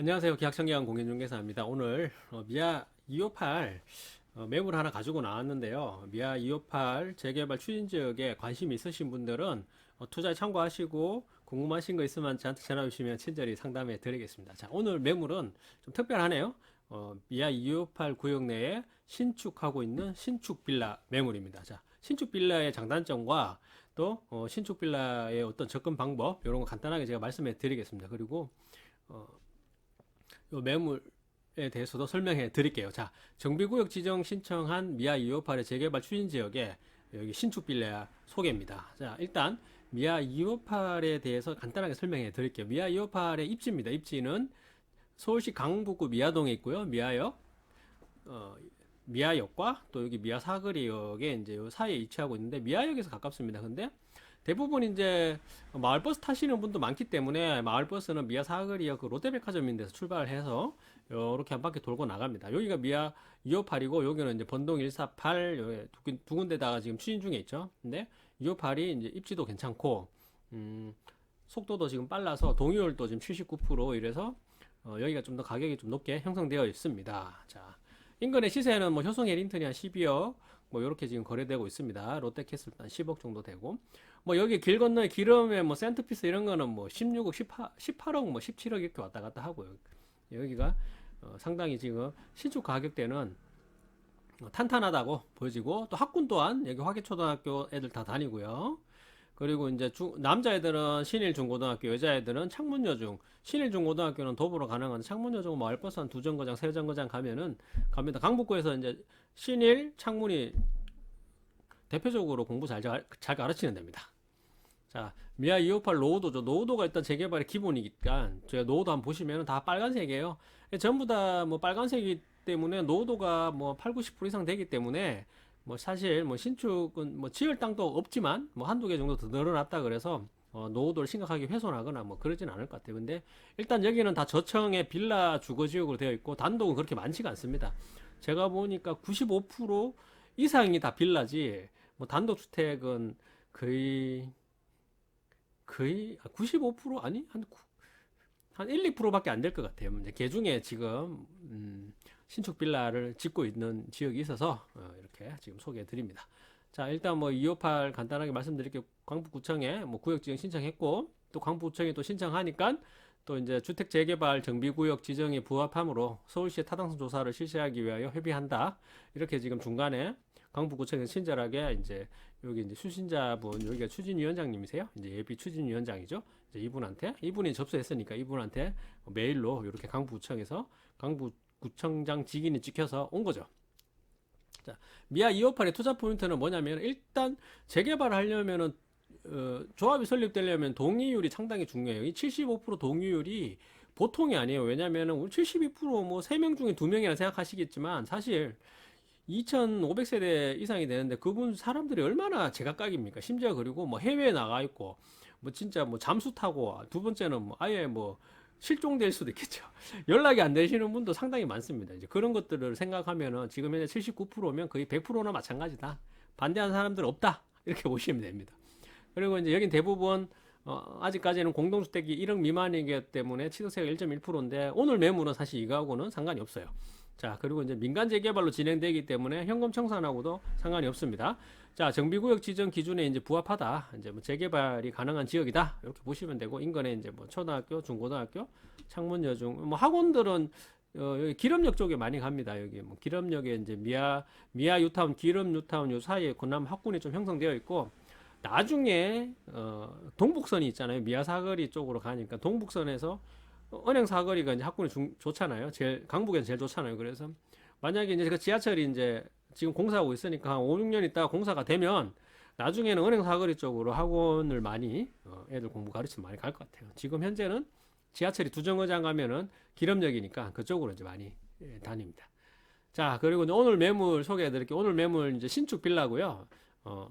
안녕하세요. 계약청계약 공인중개사입니다. 오늘 어, 미아 258 어, 매물 하나 가지고 나왔는데요. 미아 258 재개발 추진 지역에 관심 있으신 분들은 어, 투자에 참고하시고 궁금하신 거 있으면 저한테 전화 주시면 친절히 상담해 드리겠습니다. 자, 오늘 매물은 좀 특별하네요. 어, 미아 258 구역 내에 신축하고 있는 신축 빌라 매물입니다. 자, 신축 빌라의 장단점과 또 어, 신축 빌라의 어떤 접근 방법 이런 거 간단하게 제가 말씀해 드리겠습니다. 그리고 어, 요 매물에 대해서도 설명해 드릴게요. 자, 정비구역 지정 신청한 미아 258의 재개발 추진 지역에 여기 신축 빌라 소개입니다. 자, 일단 미아 258에 대해서 간단하게 설명해 드릴게요. 미아 258의 입지입니다. 입지는 서울시 강북구 미아동에 있고요. 미아역, 어, 미아역과 또 여기 미아 사거리역에 이제 요 사이에 위치하고 있는데 미아역에서 가깝습니다. 근데 대부분 이제 마을버스 타시는 분도 많기 때문에 마을버스는 미아 사거리역 그 롯데백화점 인 데서 출발을 해서 이렇게 한 바퀴 돌고 나갑니다. 여기가 미아 258이고 여기는 이제 번동 148 여기 두, 군데다가 지금 추진 중에 있죠. 근데 258이 이제 입지도 괜찮고 음, 속도도 지금 빨라서 동의율도 지금 79% 이래서 어, 여기가 좀 더 가격이 좀 높게 형성되어 있습니다. 자, 인근의 시세는 뭐 효성 에린턴이 한 12억 뭐 이렇게 지금 거래되고 있습니다. 롯데캐슬 한 10억 정도 되고 뭐 여기 길 건너에 기름에 뭐 센트피스 이런 거는 뭐 16억, 18, 18억, 뭐 17억 이렇게 왔다 갔다 하고요. 여기가 어, 상당히 지금 신축 가격대는 어, 탄탄하다고 보여지고 또 학군 또한 여기 화계초등학교 애들 다 다니고요. 그리고 이제 중, 남자애들은 신일중고등학교, 여자애들은 창문여중. 신일중고등학교는 도보로 가능한 창문여중 뭐 알버스 한 두 정거장, 세 정거장 가면은 갑니다. 강북구에서 이제 신일, 창문이 대표적으로 공부 잘, 잘, 잘 가르치는 데입니다. 자, 미아 258 노후도죠. 노후도가 일단 재개발의 기본이니까 제가 노후도 한번 보시면 다 빨간색이에요. 전부 다 뭐 빨간색이기 때문에 노후도가 뭐 8, 90% 이상 되기 때문에 뭐 사실 뭐 신축은 뭐 지을 땅도 없지만 뭐 한두 개 정도 더 늘어났다 그래서 어, 노후도를 심각하게 훼손하거나 뭐 그러진 않을 것 같아요. 근데 일단 여기는 다 저층의 빌라 주거 지역으로 되어 있고 단독은 그렇게 많지가 않습니다. 제가 보니까 95% 이상이 다 빌라지 뭐 단독 주택은 거의 거의 95% 아니 한, 구- 한 1, 2%밖에 안 될 것 같아요. 이제 개 중에 지금 음, 신축 빌라를 짓고 있는 지역이 있어서 어, 이렇게 지금 소개해 드립니다. 자, 일단 뭐 258 간단하게 말씀드릴게요. 광북구청에 뭐 구역 지정 신청했고 또 광북구청에 또 신청하니까 또 이제 주택 재개발 정비구역 지정에 부합함으로 서울시의 타당성 조사를 실시하기 위하여 협의한다. 이렇게 지금 중간에 강북구청에 친절하게 이제 여기 이제 수신자분 여기가 추진위원장님이세요. 이제 예비 추진위원장이죠. 이제 이분한테 이분이 접수했으니까 이분한테 메일로 이렇게 강북구청에서 강북구청장 직인이 찍혀서 온 거죠. 자, 미아 258의 투자 포인트는 뭐냐면 일단 재개발을 하려면은 어, 조합이 설립되려면 동의율이 상당히 중요해요. 이 75% 동의율이 보통이 아니에요. 왜냐면은 우리 72%뭐 3명 중에 2명이라 생각하시겠지만 사실 2,500세대 이상이 되는데 그분 사람들이 얼마나 제각각입니까? 심지어 그리고 뭐 해외에 나가 있고 뭐 진짜 뭐 잠수 타고 두 번째는 뭐 아예 뭐 실종될 수도 있겠죠. 연락이 안 되시는 분도 상당히 많습니다. 이제 그런 것들을 생각하면은 지금 현재 79%면 거의 100%나 마찬가지다. 반대하는 사람들 없다. 이렇게 보시면 됩니다. 그리고 이제 여긴 대부분 어, 아직까지는 공동주택이 1억 미만이기 때문에 취득세가 1.1%인데 오늘 매물은 사실 이거하고는 상관이 없어요. 자, 그리고 이제 민간 재개발로 진행되기 때문에 현금 청산하고도 상관이 없습니다. 자, 정비구역 지정 기준에 이제 부합하다. 이제 뭐 재개발이 가능한 지역이다. 이렇게 보시면 되고 인근에 이제 뭐 초등학교, 중고등학교, 창문여중 뭐 학원들은 어, 여기 기름역 쪽에 많이 갑니다. 여기 뭐 기름역에 이제 미아 미아 유타운, 기름 유타운 요 사이에 군남 학군이 좀 형성되어 있고 나중에 어, 동북선이 있잖아요. 미아 사거리 쪽으로 가니까 동북선에서 은행 사거리가 이제 학군이 중, 좋잖아요. 제일 강북에는 제일 좋잖아요. 그래서 만약에 이제 그 지하철이 이제 지금 공사하고 있으니까 한 5, 6년 있다가 공사가 되면 나중에는 은행 사거리 쪽으로 학원을 많이 어, 애들 공부 가르치면 많이 갈 것 같아요. 지금 현재는 지하철이 두 정거장 가면은 기름역이니까 그쪽으로 이제 많이 예, 다닙니다. 자, 그리고 오늘 매물 소개해 드릴게요. 오늘 매물 이제 신축 빌라고요. 어,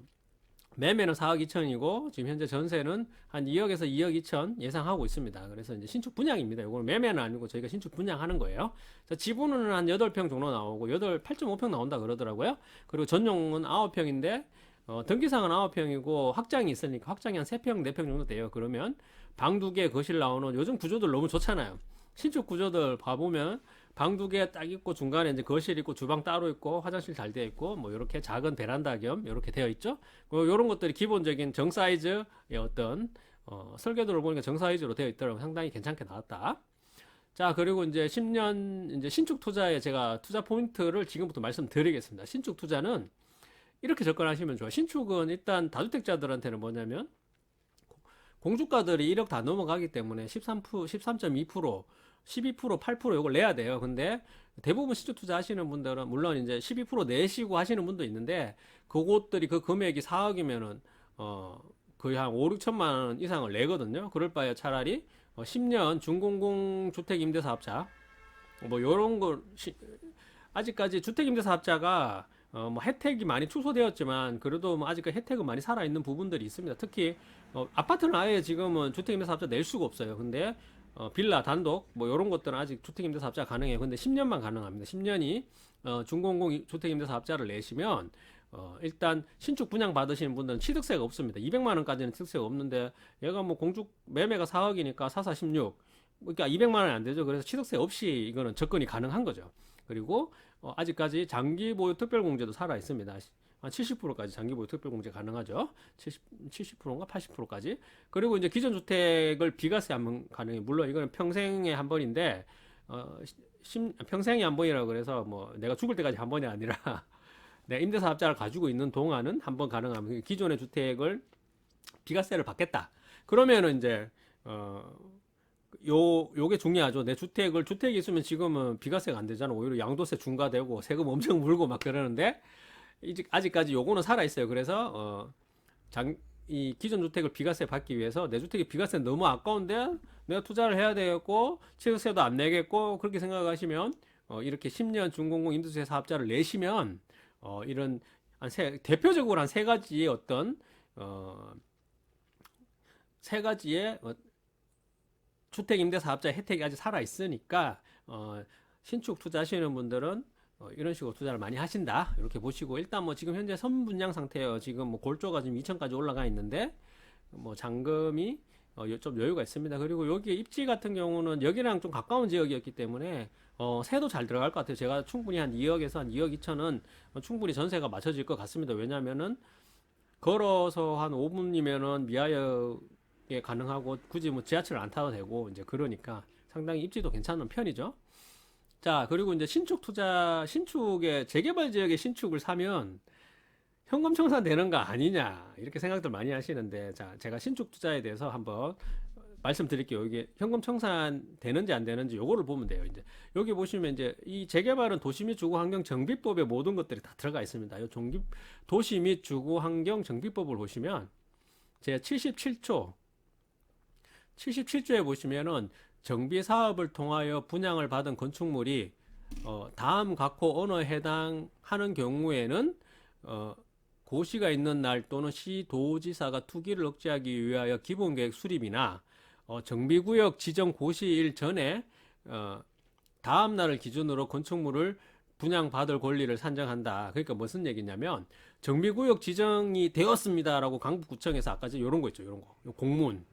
매매는 4억 2천이고 지금 현재 전세는 한 2억에서 2억 2천 예상하고 있습니다. 그래서 이제 신축 분양입니다. 이거는 매매는 아니고 저희가 신축 분양하는 거예요. 자, 지분은 한 8평 정도 나오고 8 8.5평 나온다 그러더라고요. 그리고 전용은 9평인데 어, 등기상은 9평이고 확장이 있으니까 확장이 한 3평, 4평 정도 돼요. 그러면 방 두 개 거실 나오는 요즘 구조들 너무 좋잖아요. 신축 구조들 봐보면 방 두 개 딱 있고 중간에 이제 거실 있고 주방 따로 있고 화장실 잘 되어 있고 뭐 이렇게 작은 베란다 겸 이렇게 되어 있죠. 뭐 이런 것들이 기본적인 정 사이즈의 어떤 어, 설계도를 보니까 정 사이즈로 되어 있더라고 상당히 괜찮게 나왔다. 자 그리고 이제 10년 이제 신축 투자에 제가 투자 포인트를 지금부터 말씀드리겠습니다. 신축 투자는 이렇게 접근하시면 좋아요. 신축은 일단 다주택자들한테는 뭐냐면 공주가들이 1억 다 넘어가기 때문에 13%, 13.2%, 12%, 8% 이걸 내야 돼요. 근데 대부분 신축 투자 하시는 분들은 물론 이제 12% 내시고 하시는 분도 있는데 그곳들이 그 금액이 4억이면은 어 거의 한 5, 6천만 원 이상을 내거든요. 그럴 바에 차라리 어 10년 중공공 주택 임대 사업자 뭐 요런 걸 시- 아직까지 주택 임대 사업자가 어, 뭐 혜택이 많이 축소되었지만 그래도 뭐 아직까지 혜택은 많이 살아 있는 부분들이 있습니다. 특히 어, 아파트는 아예 지금은 주택임대사업자 낼 수가 없어요. 근데 어, 빌라 단독 뭐 이런 것들은 아직 주택임대사업자 가능해요. 근데 10년만 가능합니다. 10년이 어, 중공공 주택임대사업자를 내시면 어, 일단 신축 분양 받으시는 분들은 취득세가 없습니다. 200만 원까지는 취득세가 없는데 얘가 뭐 공주 매매가 4억이니까 44 16 그러니까 200만 원이 안 되죠. 그래서 취득세 없이 이거는 접근이 가능한 거죠. 그리고 어, 아직까지 장기 보유 특별 공제도 살아 있습니다. 한 70%까지 장기 보유 특별 공제 가능하죠. 70, 70%인가 80%까지. 그리고 이제 기존 주택을 비과세 한 번 가능해. 물론 이거는 평생에 한 번인데 어, 심, 평생에 한 번이라고 그래서 뭐 내가 죽을 때까지 한 번이 아니라 내가 임대사업자를 가지고 있는 동안은 한 번 가능합니다. 기존의 주택을 비과세를 받겠다. 그러면은 이제 어, 요 요게 중요하죠. 내 주택을 주택이 있으면 지금은 비과세가 안 되잖아. 오히려 양도세 중과되고 세금 엄청 물고 막 그러는데 아직까지 요거는 살아 있어요. 그래서 어, 장, 이 기존 주택을 비과세 받기 위해서 내 주택이 비과세 너무 아까운데 내가 투자를 해야 되겠고 취득세도 안 내겠고 그렇게 생각하시면 어, 이렇게 10년 중공공 임대주택 사업자를 내시면 어, 이런 한 세, 대표적으로 한 세 가지의 어떤 어, 세 가지의 어, 주택 임대 사업자 혜택이 아직 살아 있으니까 어, 신축 투자하시는 분들은 어, 이런 식으로 투자를 많이 하신다 이렇게 보시고 일단 뭐 지금 현재 선분양 상태예요. 지금 뭐 골조가 지금 2천까지 올라가 있는데 뭐 잔금이 어, 요- 좀 여유가 있습니다. 그리고 여기 입지 같은 경우는 여기랑 좀 가까운 지역이었기 때문에 어, 세도 잘 들어갈 것 같아요. 제가 충분히 한 2억에서 한 2억 2천은 충분히 전세가 맞춰질 것 같습니다. 왜냐면은 걸어서 한 5분이면은 미아역에 가능하고 굳이 뭐 지하철을 안 타도 되고 이제 그러니까 상당히 입지도 괜찮은 편이죠. 자, 그리고 이제 신축 투자, 신축의 재개발 지역의 신축을 사면 현금 청산 되는 거 아니냐 이렇게 생각들 많이 하시는데 자, 제가 신축 투자에 대해서 한번 말씀드릴게요. 이게 현금 청산 되는지 안 되는지 요거를 보면 돼요. 이제 여기 보시면 이제 이 재개발은 도시 및 주거 환경 정비법의 모든 것들이 다 들어가 있습니다. 요 종기 도시 및 주거 환경 정비법을 보시면 제 77조 77조에 보시면은 정비 사업을 통하여 분양을 받은 건축물이 어, 다음 각호 언어에 해당하는 경우에는 어, 고시가 있는 날 또는 시도지사가 투기를 억제하기 위하여 기본계획 수립이나 어, 정비구역 지정 고시일 전에 어, 다음 날을 기준으로 건축물을 분양받을 권리를 산정한다. 그러니까 무슨 얘기냐면 정비구역 지정이 되었습니다라고 강북구청에서 아까 이런 거 있죠, 이런 거 공문.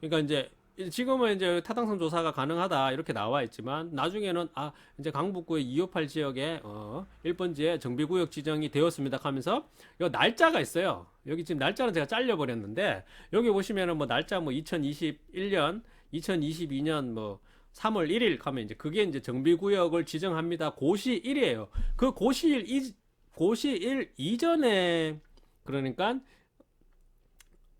그러니까 이제 지금은 이제 타당성 조사가 가능하다 이렇게 나와 있지만 나중에는 아 이제 강북구의 258 지역에 어 1번지에 정비구역 지정이 되었습니다 하면서 이 날짜가 있어요. 여기 지금 날짜는 제가 잘려 버렸는데 여기 보시면은 뭐 날짜 뭐 2021년, 2022년 뭐 3월 1일 하면 이제 그게 이제 정비구역을 지정합니다. 고시일이에요. 그 고시일 이 고시일 이전에 그러니까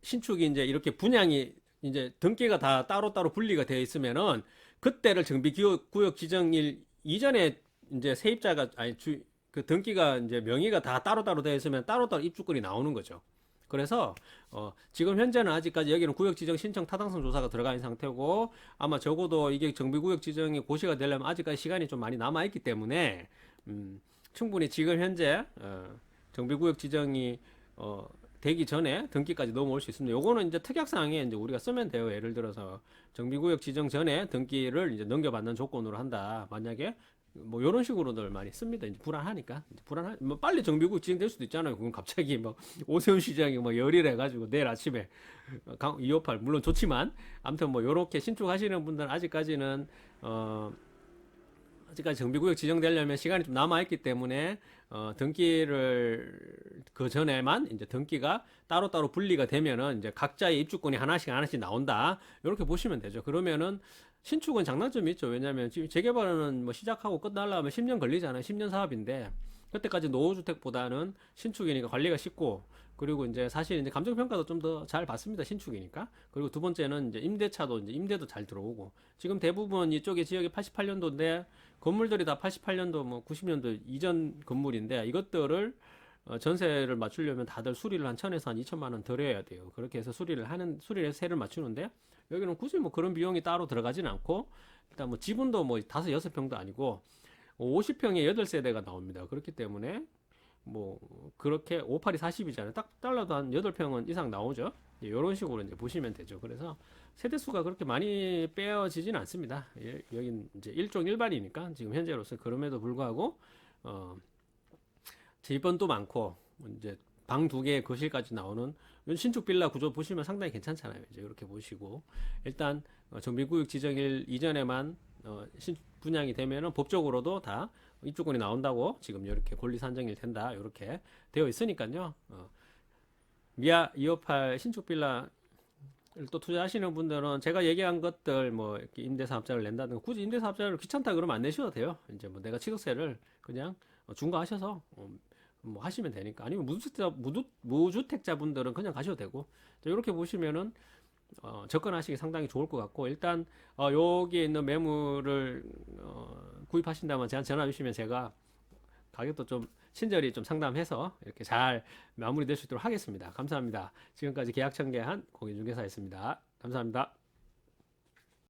신축이 이제 이렇게 분양이 이제 등기가 다 따로따로 분리가 되어 있으면은 그때를 정비구역 구역 지정일 이전에 이제 세입자가 아니 주 그 등기가 이제 명의가 다 따로따로 되어 있으면 따로따로 입주권이 나오는 거죠. 그래서 어 지금 현재는 아직까지 여기는 구역 지정 신청 타당성 조사가 들어가 있는 상태고 아마 적어도 이게 정비구역 지정이 고시가 되려면 아직까지 시간이 좀 많이 남아 있기 때문에 음 충분히 지금 현재 어 정비구역 지정이 어 되기 전에 등기까지 넘어올 수 있습니다. 요거는 이제 특약사항에 이제 우리가 쓰면 돼요. 예를 들어서 정비구역 지정 전에 등기를 이제 넘겨받는 조건으로 한다. 만약에 뭐 이런 식으로들 많이 씁니다. 이제 불안하니까 이제 불안하 뭐 빨리 정비구역 진행될 수도 있잖아요. 그건 갑자기 막 오세훈 시장이 막 열일해 가지고 내일 아침에 강 258 물론 좋지만 아무튼 뭐 요렇게 신축하시는 분들은 아직까지는 어 아직까지 정비구역 지정되려면 시간이 좀 남아 있기 때문에 어, 등기를 그 전에만 이제 등기가 따로따로 분리가 되면은 이제 각자의 입주권이 하나씩 하나씩 나온다 이렇게 보시면 되죠. 그러면은 신축은 장단점이 있죠. 왜냐하면 지금 재개발은 뭐 시작하고 끝나려면 10년 걸리잖아요. 10년 사업인데 그때까지 노후주택보다는 신축이니까 관리가 쉽고 그리고 이제 사실 이제 감정 평가도 좀 더 잘 받습니다. 신축이니까. 그리고 두 번째는 이제 임대차도 이제 임대도 잘 들어오고 지금 대부분 이쪽에 지역이 88년도인데 건물들이 다 88년도 뭐 90년도 이전 건물인데 이것들을 어, 전세를 맞추려면 다들 수리를 한 천에서 한 2천만 원 들여야 돼요. 그렇게 해서 수리를 하는 수리를 해서 세를 맞추는데 여기는 굳이 뭐 그런 비용이 따로 들어가지는 않고 일단 뭐 지분도 뭐 다섯 여섯 평도 아니고 50평에 8세대가 나옵니다. 그렇기 때문에 뭐 그렇게 58이 40이잖아요. 딱 달라도 한 8평은 이상 나오죠. 이런 식으로 이제 보시면 되죠. 그래서 세대 수가 그렇게 많이 빼어지진 않습니다. 예, 여긴 이제 일종 일반이니까 지금 현재로서 그럼에도 불구하고 어 집번도 많고 이제 방 두 개 거실까지 나오는 신축 빌라 구조 보시면 상당히 괜찮잖아요. 이제 이렇게 보시고 일단 어, 정비구역 지정일 이전에만 어, 신 분양이 되면은 법적으로도 다 입주권이 나온다고 지금 이렇게 권리 산정일 된다 이렇게 되어 있으니까요. 어, 미아 258 신축 빌라 또 투자하시는 분들은 제가 얘기한 것들 뭐 임대사업자를 낸다든가 굳이 임대사업자를 귀찮다 그러면 안 내셔도 돼요. 이제 뭐 내가 취득세를 그냥 어, 중과하셔서 어, 뭐 하시면 되니까 아니면 무주택자 무주, 무주택자 분들은 그냥 가셔도 되고 자, 이렇게 보시면은 어, 접근하시기 상당히 좋을 것 같고 일단 어, 여기에 있는 매물을 어, 구입하신다면 제가 전화 주시면 제가 가격도 좀 친절히 좀 상담해서 이렇게 잘 마무리될 수 있도록 하겠습니다. 감사합니다. 지금까지 계약 청계한 공인중개사였습니다. 감사합니다.